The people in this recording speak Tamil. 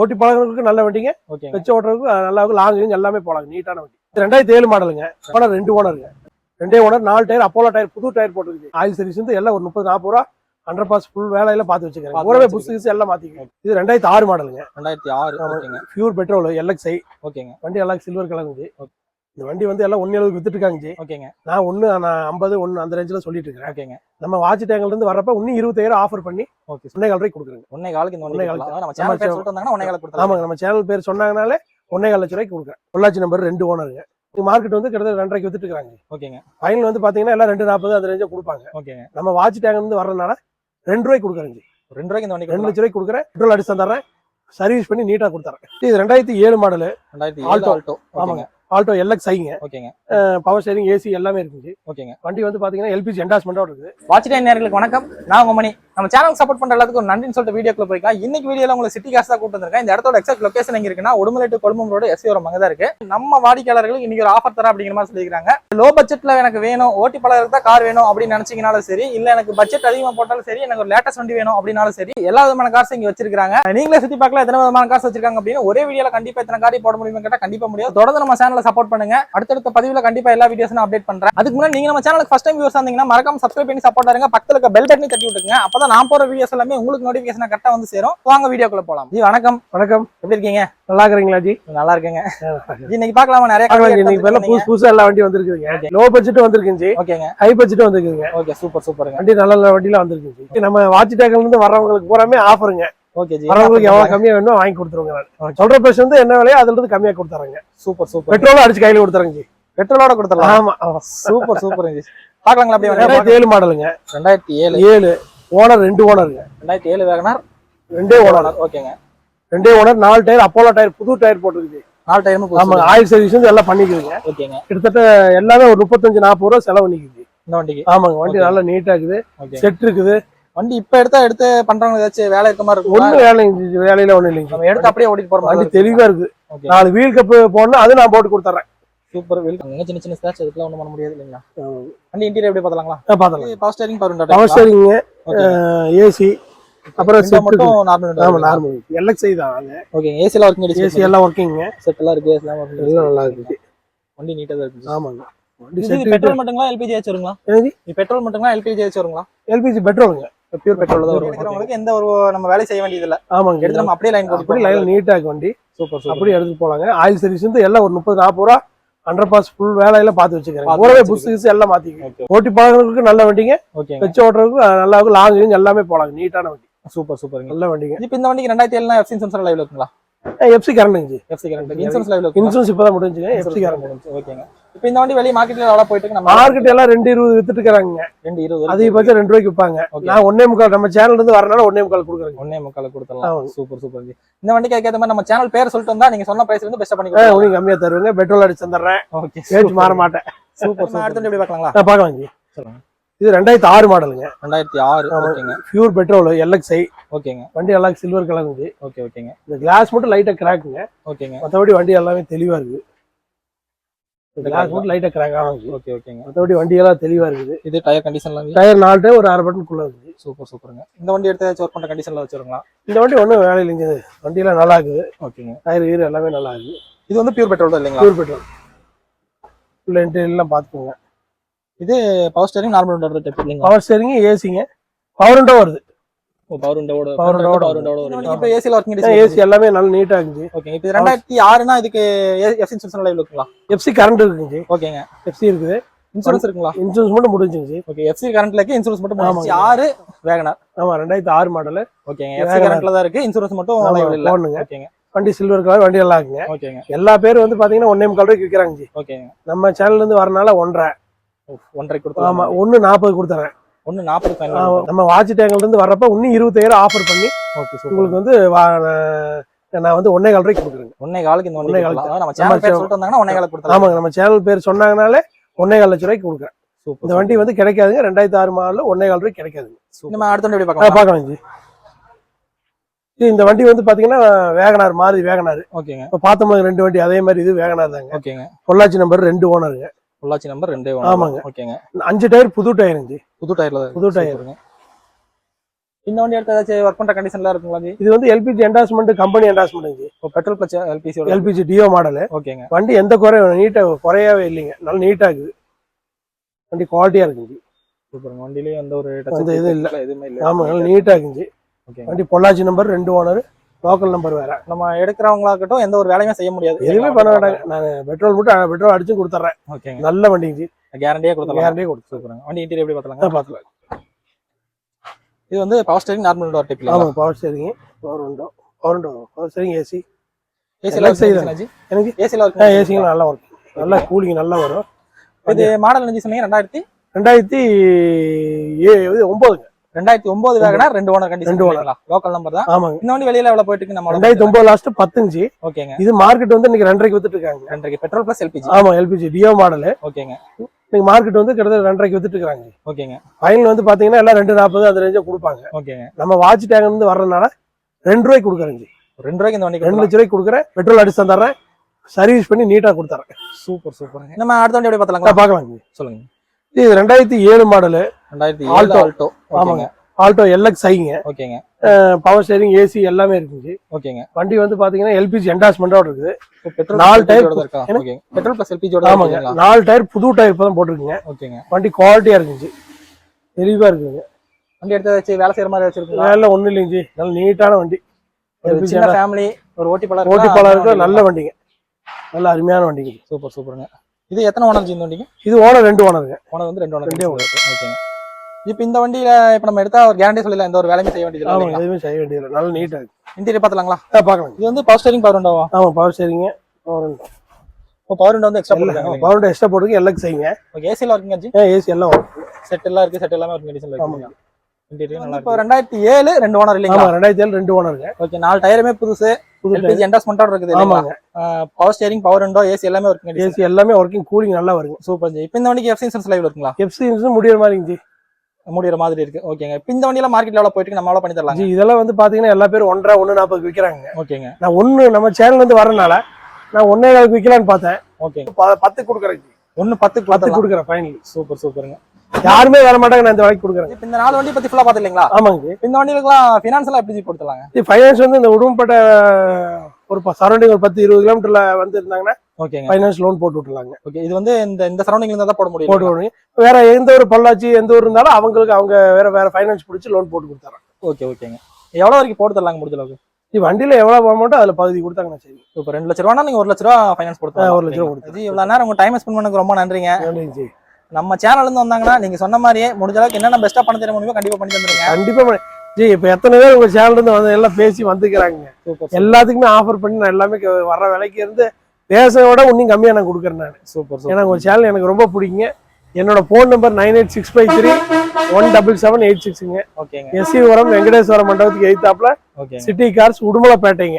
ஓட்டி பழகிறதுக்கு நல்ல வண்டிங்க. வச்சு ஓட்டுறதுக்கு நல்லா இருக்கும். லாங் எல்லாமே போகலாம் நீட்டான வண்டி. ரெண்டாயிரத்தி ஏழு மாடலுங்க. ஓனர் ரெண்டு ஓனருங்க. ரெண்டே ஓனர் நாலு டயர் அப்போலோ டயர் புது டயர் போட்டுருக்கு ஆயில் சர்வீஸ் வந்து எல்லாம் ஒரு முப்பது நாற்பது ரூபா ஹண்ட்ரட் பாஸ் ஃபுல் வேலையில பார்த்து வச்சுக்கிறேன் வச்சுக்கிறீங்க. புஸ் எல்லாம் மாத்திக்கிறேன் இது ரெண்டாயிரத்தி ஆறு மாடலுங்க. ரெண்டாயிரத்தி ஆறு பியூர் பெட்ரோல் எல்எக்ஸ்ஐ ஓகேங்க. வண்டி எல்லாம் சில்வர் கலர் இந்த வண்டி வந்து எல்லாம் ஒன்னு எழுபது வித்துட்டு இருக்காங்க ஜி. ஓகேங்க. நான் ஒன்னு நான் ஐம்பது ஒன்னு அந்த ரேஞ்சில் சொல்லிட்டு இருக்கிறேன் ஓகேங்க. நம்ம வாட்ச் டேங்கல் இருந்து வரப்ப இன்னும் இருபத்தாயிரம் ஆஃபர் பண்ணி ஓகே ஒன்னே கால் ரூபாய்க்கு கொடுக்குறேங்க. ஒன்னே காலுக்கு இந்த வண்டி காலுக்கு. நம்ம சேனல் பேர் சொல்லிட்டு ஒன்னே காலுக்கு ஆமாங்க நம்ம சேனல் பேர் சொன்னாங்கனாலே ஒன்னே கால் லட்ச ரூபாய்க்கு கொடுக்குறேன். பொள்ளாச்சி நம்பர் ரெண்டு ஓனருங்க மார்க்கெட் வந்து கிட்டத்தட்ட ரெண்டரைக்கு வித்துட்டு இருக்காங்க ஓகேங்க. ஃபைனல் வந்து பாத்தீங்கன்னா எல்லாம் ரெண்டு நாற்பது அந்த ரேஞ்சா கொடுப்பாங்க. ஓகேங்க. நம்ம வாட்ச் டேங்க் இருந்து வர்றதுனால ரெண்டு ரூபாய்க்கு கொடுக்குறேங்க ஜி. ரெண்டு ரூபாய்க்கு இந்த வண்டி ரெண்டு. லட்ச ரூபாய்க்கு கொடுக்குறேன். பெட்ரோல் அடிச்சு தந்துடுறேன். சர்வீஸ் பண்ணி நீட்டா கொடுத்துறேன். இது ரெண்டாயிரத்தி ஏழு மாடல் ரெண்டாயிரத்தி ஆல்டோ. ஆல்டோ ஆமாங்க. ஆல்டோ எல்எக்ஸ் ஐங்க ஓகேங்க. பவர் ஸ்டேரிங் ஏசி எல்லாமே இருக்குங்க ஓகேங்க. வண்டி வந்து பாத்தீங்கன்னா எல்பிஜி என்டாஸ்மெண்டோட இருக்குது. வாட்ச் டைம் நேர்களுக்கு வணக்கம். நான் உங்க மணி. நம்ம சேனல் சப்போர்ட் பண்ற எல்லாத்துக்கும் நன்றின்னு சொல்லிட்டு வீடியோக்குள்ள போய்க்கலாம். இன்னைக்கு வீடியோல உங்களுக்கு சிட்டி காசு தான் கூட்டு வந்திருக்கேன். இந்த இடத்தோட எக்ஸாக்ட் லொகேஷன் எங்க இருக்குன்னா Udumalai to Kolumbam road SC ஒரு அங்கே தான் இருக்கு. நம்ம வாடிக்கையாளர்களுக்கு இன்னைக்கு ஒரு ஆஃபர் தர அப்படிங்கிற மாதிரி சொல்லியிருக்காங்க லோ பட்ஜெட்ல எனக்கு வேணும் ஓட்டி பழகிறதுக்கு தான் கார் வேணும் அப்படின்னு நினைச்சீங்கனாலும் சரி இல்ல எனக்கு பட்ஜெட் அதிகமா போட்டாலும் சரி எனக்கு ஒரு லேட்டஸ்ட் வண்டி வேணும் அப்படின்னாலும் சரி எல்லா விதமான காசு இங்க வச்சிருக்காங்க நீங்களே சுத்தி பார்க்கல எத்தனை விதமான கார்ஸ் வச்சிருக்காங்க அப்படின்னு ஒரே வீடியோல கண்டிப்பா எத்தனை காரி போட முடியுமா கேட்டா கண்டிப்பா முடியும் தொடர்ந்து நம்ம சேனலை சப்போர்ட் பண்ணுங்க. அடுத்தடுத்த பதிவுல கண்டிப்பா எல்லா வீடியோஸும் அப்டேட் பண்றேன். அதுக்கு முன்னாடி நீங்க நம்ம சேனலுக்கு ஃபர்ஸ்ட் டைம் வியூஸ் வந்தீங்கன்னா மறக்காம சப்ஸ்கிரைப் பண்ணி சப்போர்ட் இருங்க. பக்கத்துல பெல் பட்டனை தட்டி விட்டுருங்க அப்பதான் நான் போற வீடியோஸ் எல்லாமே உங்களுக்கு நோட்டிபிகேஷன் கரெக்டா வந்து சேரும். வாங்க வீடியோக்குள்ள போலாம். ஜி வணக்கம். வணக்கம். எப்படி இருக்கீங்க? நல்லா இருக்கிறீங்களா ஜி? நல்லா இருக்கேங்க. இன்னைக்கு பார்க்கலாமா? நிறைய. இன்னைக்கு பேர்ல புதுசு புதுசா எல்லா வண்டி வந்திருக்குதுங்க. லோ பட்ஜெட் வந்திருக்குங்க ஜி. ஓகேங்க ஹை பட்ஜெட் வந்திருக்குங்க ஓகே சூப்பர் சூப்பருங்க வண்டி நல்ல நல்ல வண்டியில வந்திருக்குங்க ஜி. நம்ம வாட்ச் டேக்கல் இருந்து வர்றவங்களுக்கு பூராமே ஆஃபருங்க ஓகே ஜி. வரவங்களுக்கு எவ்வளவு கம்மியா வேணுமோ வாங்கி கொடுத்துருவாங்க நான். சொல்ற பிரைஸ் வந்து என்ன விலையோ அதுல இருந்து கம்மியா கொடுத்துறாங்க. சூப்பர் சூப்பர் பெட்ரோலும் அடிச்சு கையில கொடுத்துறாங்க ஜி. பெட்ரோலோட கொடுத்துடலாம். ஆமா. Super super ji. பார்க்கலாங்களா அப்படியே ஏழு மாடலுங்க. ரெண்டாயிரத்தி ஏழு. ஏழு. ஓனர் ரெண்டு ஓனருங்க. ரெண்டாயிரத்தி ஏழு வேகனார்? ரெண்டே ஓனர். ஓகேங்க. ரெண்டே ஓனர் நாலு டயர் அப்போலோ டயர் புது டயர் போட்டுருக்கு. நாலு டைம் ஆமா ஆயில் சர்வீஸ் வந்து எல்லாம் பண்ணிக்குதுங்க. ஓகேங்க. கிட்டத்தட்ட எல்லாமே ஒரு முப்பத்தஞ்சு நாற்பது ரூபா செலவு நிக்குது இந்த வண்டிக்கு? ஆமாங்க வண்டி. நல்லா நீட்டா இருக்குது. செட் இருக்குது. வண்டி இப்ப எடுத்தா எடுத்து பண்றவங்க ஏதாச்சும் வேலை இருக்க மாதிரி இருக்கும் ஒண்ணு வேலை வேலையில ஒண்ணு இல்லைங்க. நம்ம எடுத்து அப்படியே ஓடிட்டு போற வண்டி தெளிவா இருக்கு நாலு வீல் கப்பு போடணும் அது நான் போட்டு கொடுத்துறேன் சூப்பர் வெல்கம் சின்ன சின்ன ஸ்கிராட்ச் இதுக்கெல்லாம் ஒண்ணும் பண்ண முடியாது இல்லைங்களா? வண்டி இன்டீரியர் எப்படி பார்த்தலாங்களா பாத்தலாம் power steering power power steering AC அப்புறம் மட்டும் நார்மல் ஆமா நார்மல் எல்எக்ஸ்ஐ தான் ஓகே ஏசில ஒர்க்கிங் ஏசி எல்லாம் ஒர்க்கிங்க செட் எல்லாம் இருக்கு எல்லாம் working. எல்லாம் நல்லா இருக்கு. வண்டி நீட்டா தான் இருக்கு ஆமாங்க. பெட்ரோல் மட்டுங்களா எல்பிஜி ஏச்சு வருங்களா? பெட்ரோல் மட்டுங்களா எல்பிஜி ஏச்சு வருங்களா? எல்பிஜி பெட்ரோலுங்க பியூர் பெட்ரோல் தான் வரும். எந்த ஒரு நம்ம வேலை செய்ய வேண்டியது இல்ல ஆமாங்க. எடுத்து நம்ம அப்படியே லைன் போட்டு லைன் நீட்டா இருக்கு வண்டி. சூப்பர் சூப்பர் அப்படி எடுத்து போலாங்க ஆயில் சர்வீஸ் வந்து எல்லாம் ஒரு முப்பது நாற்பது ரூபா ஹண்ட்ரட் பாஸ் ஃபுல் வேலையில பார்த்து வச்சுக்கிறேன். ஊரவே புஸ். கிஸ் எல்லாம் மாத்திக்கிறேன் ஓட்டி பழகிறதுக்கு நல்ல வண்டிங்க. வச்சு ஓட்டுறதுக்கு நல்லா இருக்கும். லாங் எல்லாமே போலாங்க. நீட்டான வண்டி. சூப்பர் சூப்பருங்க. நல்ல வண்டிங்க. இப்போ இந்த வண்டிக்கு ரெண்டாயிரத்தி ஏழுனா எஃப்சி இன்சூரன்ஸ் லைவ்ல இருக்குங்களா? எஃப்சி கரண்ட்டுங்க எஃப்சி கரண்ட் இன்சூரன்ஸ் லைவ்ல இன்சூரன்ஸ் இப்பதான் முடிஞ்சுங்க. எஃப்சி கரண்ட் ஓகேங்க. இப்போ இந்த வண்டி வெளிய மார்க்கெட்ல எவ்வளவு போயிட்டு இருக்கு நம்ம மார்க்கெட் எல்லாம் ரெண்டு இருபது வித்துட்டு இருக்காங்க ரெண்டு இருபது அதிகபட்சம் ரெண்டு ரூபாய்க்கு விற்பாங்க நான் ஒன்னே முக்கால் நம்ம சேனல்ல இருந்து வரனால ஒன்னே முக்கால் கொடுக்குறேங்க. ஒன்னே முக்கால கொடுத்துடலாம். சூப்பர் சூப்பர் இந்த வண்டிக்கு ஏற்ற மாதிரி நம்ம சேனல் பேர் சொல்லிட்டு வந்தா நீங்க சொன்ன பிரைஸ்ல இருந்து பெஸ்ட் பண்ணி ஆ, கொடுக்கலாம். உங்களுக்கு கம்மியா தருவேங்க. பெட்ரோல் அடிச்சு தந்துடுறேன். ஓகே பேச்சு மாற மாட்டேன். சூப்பர் சூப்பர் அடுத்து எப்படி பார்க்கலாங்களா? பார்க்கலாம் ஜி. சொல்லுங்க. இது ரெண்டாயிரத்தி ஆறு மாடலுங்க. ரெண்டாயிரத்தி ஆறு. ஓகேங்க. பியூர் பெட்ரோல் எல்எக்ஸ்ஐ ஓகேங்க. வண்டி எல்லாம் சில்வர் கலர் ஓகே ஓகேங்க. இந்த கிளாஸ் மட்டும் லைட்டா கிராக்குங்க ஓகேங்க. மற்றபடி வண்டி எல்லாமே தெளிவா இருக்கு. கிளாஸ் மட்டும் லைட்டா கிராக் ஆகும் ஓகே ஓகேங்க மற்றபடி வண்டி எல்லாம் தெளிவா இருக்குது. இது டயர் கண்டிஷன்லாம் டயர் நாலு டயர் ஒரு அரை பட்டனுக்குள்ள இருக்குது. சூப்பர் சூப்பருங்க இந்த வண்டி எடுத்து ஒர்க் பண்ற கண்டிஷன்ல வச்சிருங்களா இந்த வண்டி ஒன்றும் வேலை இல்லைங்க வண்டியெல்லாம் நல்லா இருக்குது. ஓகேங்க டயர் கீர் எல்லாமே நல்லா இருக்குது. இது வந்து பியூர் பெட்ரோல் தான் இல்லைங்களா? பியூர் பெட்ரோல் உள்ள இன்டீரியர் எல்லாம் பார்த்துக்கோங்க. இது பவர் ஸ்டேரிங் நார்மல் டைப் இல்லைங்களா? பவர் ஸ்டேரிங் ஏசிங்க பவர் விண்டோ வருது. பவர் விண்டோட விண்டோட இப்போ ஏசில ஒர்க்கிங் ஏசி எல்லாமே நல்லா நீட்டா இருந்துச்சு. ஓகே இப்போ ரெண்டாயிரத்தி ஆறுனா இதுக்கு எஃப்சி இன்சூரன்ஸ் லைவ் இருக்குங்களா? எஃப்சி கரண்ட் இருக்குங்க. ஓகேங்க எஃப்சி இருக்குது. இன்சூரன்ஸ் இருக்குங்களா? இன்சூரன்ஸ் மட்டும் முடிஞ்சுங்க ஓகே எஃப்சி கரண்ட்ல இருக்கு இன்சூரன்ஸ் மட்டும் ஆமாங்க. முடிஞ்சிச்சு ஆறு வேகனார். ஆமா ரெண்டாயிரத்தி ஆறு மாடல் ஓகேங்க எஃப்சி கரண்ட்ல தான் இருக்கு இன்சூரன்ஸ் மட்டும் லைவ் இல்ல. போடணுங்க. ஓகேங்க வண்டி சில்வர் கலர் வண்டி நல்லா இருக்குங்க. ஓகேங்க எல்லா பேரும் வந்து பாத்தீங்கன்னா ஒன்னே முக்கால் ரூபாய்க்கு விற்கிறாங்க ஜி. ஓகேங்க நம்ம சேனல்ல இருந்து வரனால ஒன்றரை. ஒன்றரை ஆமா கொடுத்தலாம் ஒன்னு நாற்பது கொடுத்துறேன். ஒன்னு நாற்பது ஃபைனல் நம்ம வாட்ச் டேங்கல் இருந்து வரப்ப இன்னும் இருபத்தாயிரம் ஆஃபர் பண்ணி ஓகே உங்களுக்கு வந்து நான் வந்து ஒன்னே கால் ரூபாய்க்கு கொடுக்குறேங்க. ஒன்னே காலுக்கு இந்த ஒன்னே கொடுக்கலாம். காலுக்கு. நம்ம சேனல் பேர் சொல்லிட்டு வந்தாங்கன்னா ஒன்னே காலுக்கு கொடுத்தலாம் ஆமாங்க நம்ம சேனல் பேர் சொன்னாங்கனாலே ஒன்னே கால் லட்ச ரூபாய்க்கு கொடுக்குறேன். சூப்பர் இந்த வண்டி வந்து கிடைக்காதுங்க ரெண்டாயிரத்தி ஆறு மாடல் ஒன்னே கால் ரூபாய்க்கு கிடைக்காதுங்க. நம்ம அடுத்த வண்டி பார்க்கலாம்? பார்க்கலாம் ஜி. இந்த வண்டி வந்து பாத்தீங்கன்னா வேகனார் மாறுதி வேகனார். ஓகேங்க இப்ப பார்த்தோம் ரெண்டு வண்டி அதே மாதிரி இது வேகனார் தாங்க. ஓகேங்க பொள்ளாச்சி நம்பர் ரெண்டு ஓனருங்க பொள்ளாச்சி நம்பர் ரெண்டே ஆமாங்க. ஓகேங்க. அஞ்சு டயர் புது டயருங்க புது டயர்ல தான் புது இருக்கு. டயர். சூப்பருங்க. இந்த வண்டி எடுத்து ஏதாச்சும் ஒர்க் பண்ற கண்டிஷன்ல இருக்குங்களா இது வந்து எல்பிஜி என்டாஸ்மெண்ட் கம்பெனி என்டாஸ்மெண்ட் இப்போ petrol plus LPC LPG Duo model ஓகேங்க. வண்டி எந்த குறையும் நீட்டா குறையவே இல்லைங்க. நல்ல நீட்டா இருக்குது. வண்டி குவாலிட்டியா இருக்குங்க சூப்பருங்க. வண்டிலேயே எந்த ஒரு இது இல்ல. எதுவுமே இல்ல. ஆமா நல்ல நீட்டா இருக்குங்க ஓகேங்க. வண்டி பொள்ளாச்சி நம்பர் ரெண்டு ஓனர் லோக்கல் நம்பர் வேற. நம்ம எடுக்கிறவங்களா இருக்கட்டும் எந்த ஒரு வேலையுமே செய்ய முடியாது. எதுவுமே பண்ண மாட்டாங்க நான் பெட்ரோல் மட்டும் பெட்ரோல் அடிச்சு கொடுத்துட்றேன் ஓகேங்க. நல்ல வண்டிங்க கேரண்டியே கொடுத்துலாம் கேரண்டியே கொடுத்து சூப்பருங்க. வண்டி இன்டீரியர் எப்படி பார்த்தலாங்க பார்த்துக்கலாம் இது வந்து power steering normal door type ஆமாங்க power steering power window power window power steering AC AC எல்லாம் எல்லாம் செய்யுது. எனக்கு ஏசில ஆ இருக்கு ஏசிங்க நல்லா வரும் நல்லா கூலிங் நல்லா வரும். இது மாடல் என்ன சொன்னீங்க ரெண்டாயிரத்தி? ரெண்டாயிரத்தி ஏ இது ஒன்பதுங்க ரெண்டாயிரத்தி ஒன்பது வேகனா ரெண்டு ஓனர் கண்டிஷன் ரெண்டு. ரெண்டு லோக்கல் நம்பர் தான். ஆமாங்க. இந்த வண்டி வெளியில எவ்வளவு போயிட்டு இருக்கு நம்ம ரெண்டாயிரத்தி ஒன்பது லாஸ்ட் பத்துஞ்சு. ஓகேங்க. இது மார்க்கெட் வந்து இன்னைக்கு ரெண்டரைக்கு வித்துட்டு இருக்காங்க ரெண்டரைக்கு பெட்ரோல் பிளஸ் எல்பிஜி ஆமா எல்பிஜி டியோ மாடல் ஓகேங்க. இன்னைக்கு மார்க்கெட் வந்து கிட்டத்தட்ட ரெண்டரைக்கு வித்துட்டு இருக்காங்க ஓகேங்க. ஃபைனல் வந்து பாத்தீங்கன்னா எல்லாம் ரெண்டு நாற்பது அந்த ரேஞ்சா கொடுப்பாங்க. ஓகேங்க. நம்ம வாட்ச் டேங்க் இருந்து வர்றதுனால ரெண்டு ரூபாய்க்கு கொடுக்குறேங்க ரெண்டு ரூபாய்க்கு இந்த வண்டி ரெண்டு லட்ச ரூபாய்க்கு கொடுக்குறேன். பெட்ரோல் அடிச்சு தந்துடுறேன். சர்வீஸ் பண்ணி நீட்டா கொடுத்துறேன். Super super. நம்ம அடுத்த வண்டி எப்படி பார்த்தலாங்களா பார்க்கலாங்க சொல்லுங்க. இது ரெண்டாயிரத்தி ஏழு மாடலு ரெண்டாயிரத்தி ஆல்டோ ஆமாங்க. ஆல்டோ எல்எக்ஸ் ஐங்க ஓகேங்க. பவர் ஸ்டேரிங் ஏசி எல்லாமே இருக்குங்க ஓகேங்க. வண்டி வந்து பாத்தீங்கன்னா எல்பிஜி என்டாஸ்மெண்டோட இருக்குது. பெட்ரோல் நாலு? ஓகே. பெட்ரோல் பிளஸ் எல்பிஜியோட ஆமாங்க. நாலு டயர் புது டயர் இப்பதான் போட்டிருக்குங்க. ஓகேங்க. வண்டி குவாலிட்டியா இருக்குங்க தெளிவா இருக்குங்க வண்டி எடுத்து வச்சு வேலை செய்யற மாதிரி வச்சிருக்கீங்களா? வேலை ஒண்ணும் இல்லைங்க ஜி. நல்ல நீட்டான வண்டி. ஃபேமிலி ஒரு ஓட்டி பலர் ஓட்டி பாலருக்கு நல்ல வண்டிங்க. நல்ல அருமையான வண்டிங்க. சூப்பர் சூப்பருங்க. இது எத்தனை ஓனர் இந்த வண்டிக்கு? இது ஓனர் ரெண்டு ஓனருங்க. ஓனர் வந்து ரெண்டு ஓனர் ரெண்டே ஓகேங்க. இப்போ இந்த வண்டியில இப்போ நம்ம எடுத்தா ஒரு கேரண்டி சொல்லலாம் எந்த ஒரு வேலையுமே செய்ய வேண்டியது இல்லை எதுவுமே செய்ய வேண்டியது நல்ல நீட்டா இருக்கு. இன்டீரியர் பார்த்தலாங்களா? ஆ, பார்க்கலாம் இது வந்து பவர் ஸ்டேரிங் பவர் விண்டோவா ஆமா பவர் ஸ்டேரிங்க பவர் இப்போ பவர் விண்டோ வந்து எக்ஸ்ட்ரா போட்டுருக்காங்க பவர் எக்ஸ்ட்ரா போட்டுருக்கு எல்லாம் செய்யுங்க. ஓகே ஏசியில் இருக்குங்க ஜி? ஏசி எல்லாம் செட் எல்லாம் இருக்கு செட் எல்லாமே ஒரு கண்டிஷன்ல. இருக்கு இன்டீரியர் நல்லா இப்போ ரெண்டாயிரத்தி ஏழு ரெண்டு ஓனர் இல்லைங்களா? ரெண்டாயிரத்தி ஏழு ரெண்டு ஓனருங்க. ஓகே. நாலு டயருமே புதுசு. புது எல்பிஜி என்டாஸ்மெண்டோட இருக்குது ஆமாங்க. Power steering power window AC எல்லாமே ஒரு கண்டிஷன் ஏசி எல்லாமே ஒர்க்கிங் கூலிங் நல்லா வருங்க. சூப்பர் ஜி இப்போ இந்த வண்டிக்கு எஃப்சி இன்சூரன்ஸ் லைவ் இருக்குங்களா? எஃப்சி முடியிற மாதிரிங்க ஜி முடிகிற மாதிரி இருக்கு. ஓகேங்க இப்போ இந்த வண்டியில மார்க்கெட்ல எவ்வளவு போயிட்டு இருக்கு, நம்ம எவ்வளவு பண்ணி தரலாங்க. ஜி இதெல்லாம் வந்து பாத்தீங்கன்னா எல்லா பேரும் ஒன்றரை ஒண்ணு நாற்பதுக்கு விற்கிறாங்க ஓகேங்க நான் ஒண்ணு நம்ம சேனல் இருந்து வரனால நான் ஒன்னே விற்கலான்னு பார்த்தேன். ப- பத்து கொடுக்குறேன் பத்து பத்து பத்து கொடுக்குறேன் ஃபைனல் சூப்பர் சூப்பருங்க யாருமே வர மாட்டாங்க நான் இந்த வரைக்கும் கொடுக்குறேன். இந்த நாலு வண்டி பத்தி ஃபுல்லா பாத்துலீங்களா ஆமாங்க. இந்த வண்டிகளுக்குலாம் ஃபினான்ஸ் எல்லாம் எப்படி கொடுத்துலாங்க இது ஃபைனான்ஸ் வந்து இந்த உடும்பப்பட்ட ஒரு சரௌண்டிங் ஒரு பத்து இருபது கிலோமீட்டர்ல வந்து இருந்தாங்கன்னா ஓகேங்க. ஃபைனான்ஸ் லோன் போட்டு விட்டுலாங்க ஓகே இது வந்து இந்த இந்த சரௌண்டிங்ல இருந்தா தான் போட முடியும். போட்டு விடுங்க வேற எந்த ஒரு பொள்ளாச்சி எந்த ஊர் இருந்தாலும் அவங்களுக்கு அவங்க வேற வேற ஃபைனான்ஸ் பிடிச்சி லோன் போட்டு கொடுத்தாங்க ஓகே ஓகேங்க. எவ்வளவு வரைக்கும் போட்டு தரலாங்க முடிஞ்ச அளவுக்கு இது வண்டியில எவ்வளவு அமௌண்ட் அதுல பகுதி கொடுத்தாங்கன்னா சரி. இப்போ ரெண்டு லட்ச ரூபானா நீங்க ஒரு லட்ச ரூபா ஃபைனான்ஸ் கொடுத்தா ஒரு லட்ச ரூபா கொடுத்தேன். ஜி இவ்வளவு நேரம் உங்க டைம் ஸ்பெண்ட் பண்ணதுக்கு ரொம்ப நன்றிங்க ஜி. நம்ம சேனல்ல இருந்து வந்தாங்கன்னா நீங்க சொன்ன மாதிரியே முடிஞ்ச அளவுக்கு என்னென்ன பெஸ்ட்டா பண்ண தெரிய முடியுமோ கண்டிப்பா பண்ணி தந்துருங்க. கண்டிப்பா ஜி இப்ப எத்தனை பேர் உங்க சேனல் இருந்து வந்து எல்லாம் பேசி வந்துக்கிறாங்க? எல்லாத்துக்குமே ஆஃபர் பண்ணி நான் எல்லாமே வர்ற விலைக்கு இருந்து பேசுறத விட இன்னும் கம்மியா நான் கொடுக்குறேன் நான். சூப்பர் ஏன்னா உங்க சேனல் எனக்கு ரொம்ப பிடிக்குங்க. என்னோட phone number nine eight six five three one double seven eight சிக்ஸுங்க SC உரம் வெங்கடேஸ்வரம் மண்டபத்துக்கு எய்த்தாப்ல சிட்டி கார்ஸ் உடுமலைப்பேட்டைங்க.